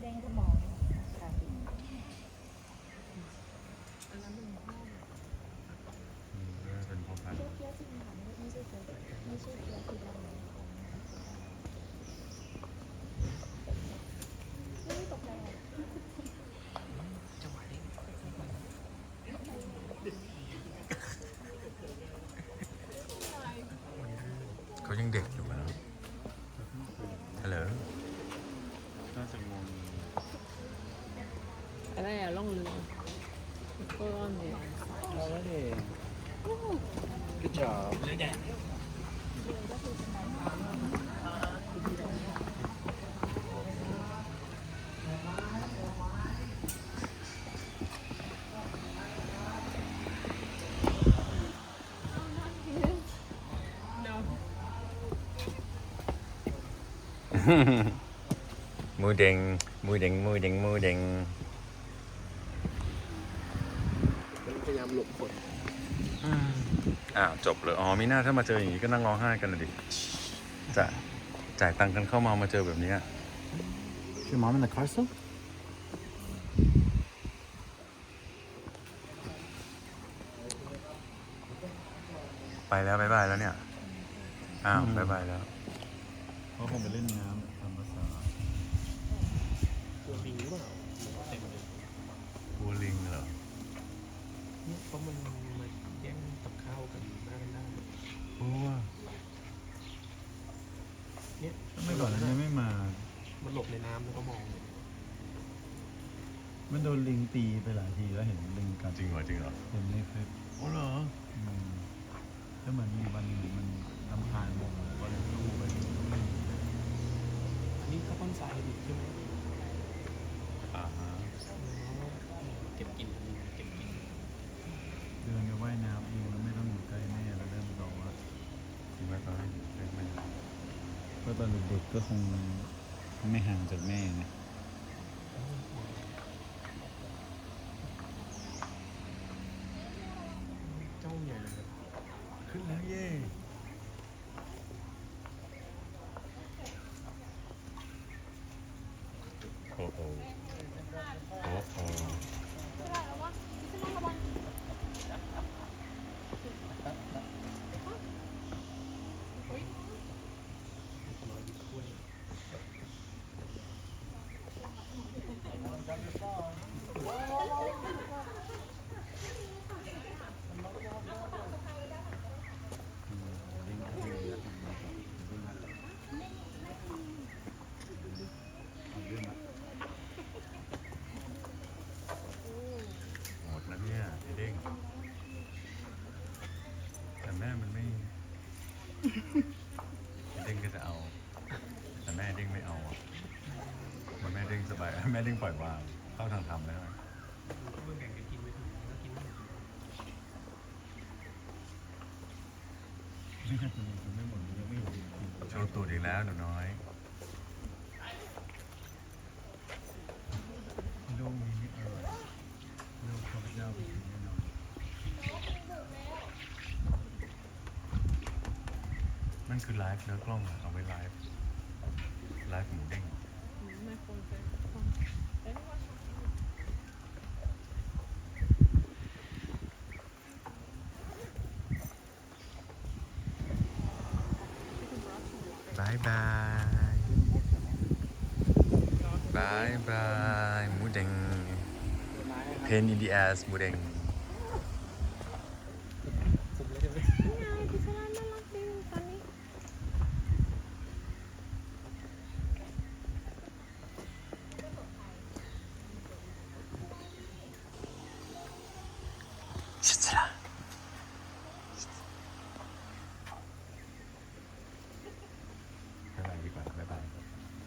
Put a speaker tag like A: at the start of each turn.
A: แดงสมองค่ะ
B: เป็นพ่อพันธุ์
A: เคี้ยวจริงค่ะไม่ใช่เคี้ยวไม่ใช่เคี้ยวคือดำ
B: เขายังเด็กอยู่นะฮัลโหล
C: น่าจะงง
D: อะไรอะล่องเรือก็ล่องเรือ
C: Alrighty. Good job.
B: มือเด้งมือเด้งมือเด้งมือเด้ง
C: พยายามหลบฝน
B: อ้าวจบเลย อ๋อมีหน้าถ้ามาเจออย่างนี้ก็นั่งร้องไห้กันนะดิจะจ่ายตังค์กันเข้ามามาเจอแบบเนี้ย
C: Is your mom in the car still?
B: ไปแล้วบายบายแล้วเนี่ย อ้าวบายบายแล้ว
C: เขาคงไปเล่นน้ำตามภาษา
E: ตัวลิงหรือเปล่าเต็มเลย
B: บัวลิงเหรอ
E: เนี่ยเพราะมันมาแย่งกับข้าวกันหน้ากันได้
B: โอ้
E: เนี่ย
C: ไม่ ก่อนนั้นยังไม่มา
E: มันหลบในน้ำแล้วก็มองเลย
C: มันโดนลิงตีไปหลายทีแล้วเห็นลิงกัด
B: จริงเหรอจริงเหรอ
C: เห็นในคลิป
B: โอ้เหรอ
C: อืมแล้วเหมือนมีวันหนึ่งมันลำพานวงก็เลยสู้ไป
E: อันนี้ก็ต้นสายดิบใช่ไหม
B: อ่าฮะ
E: เก็บกิน เพ
C: ราะตอนเด็กๆก็คงไม่ห่างจากแม่นะ
E: เจ้าใหญ่เลย
B: ขึ้นแล้วเย่โอ้โหโอ้โห หมดแล้วเนี่ยไอ้เด้งแต่แม่มันไม่ ไอ้เด้งก็จะเอา แต่แม่เด้งไม่เอาอะมันแม่เด้งสบาย แม่เด้งปล่อยวางเข้าทางธรรมแล้ว
E: ก็ไม่แบ่งกันกินไม่ถึงก็กินไม่ถึง
C: ไม่หมดยังไม่ห็น
B: โชว์ตูดอีกแล้วหนูน้อย
C: ลูกนี้นี่อร่อยลูกข้าพเจ้าไปกินแน่นอน
B: นั่นคือไลฟ์เนื้อกล้องอะเอาไว้ไลฟ์ไลฟ์หมูเด้ง
D: ไม่คงจะคงเอ้ยว่า
B: บายบายบายบายหมูเดงเพนอินดีแอสหมูเดง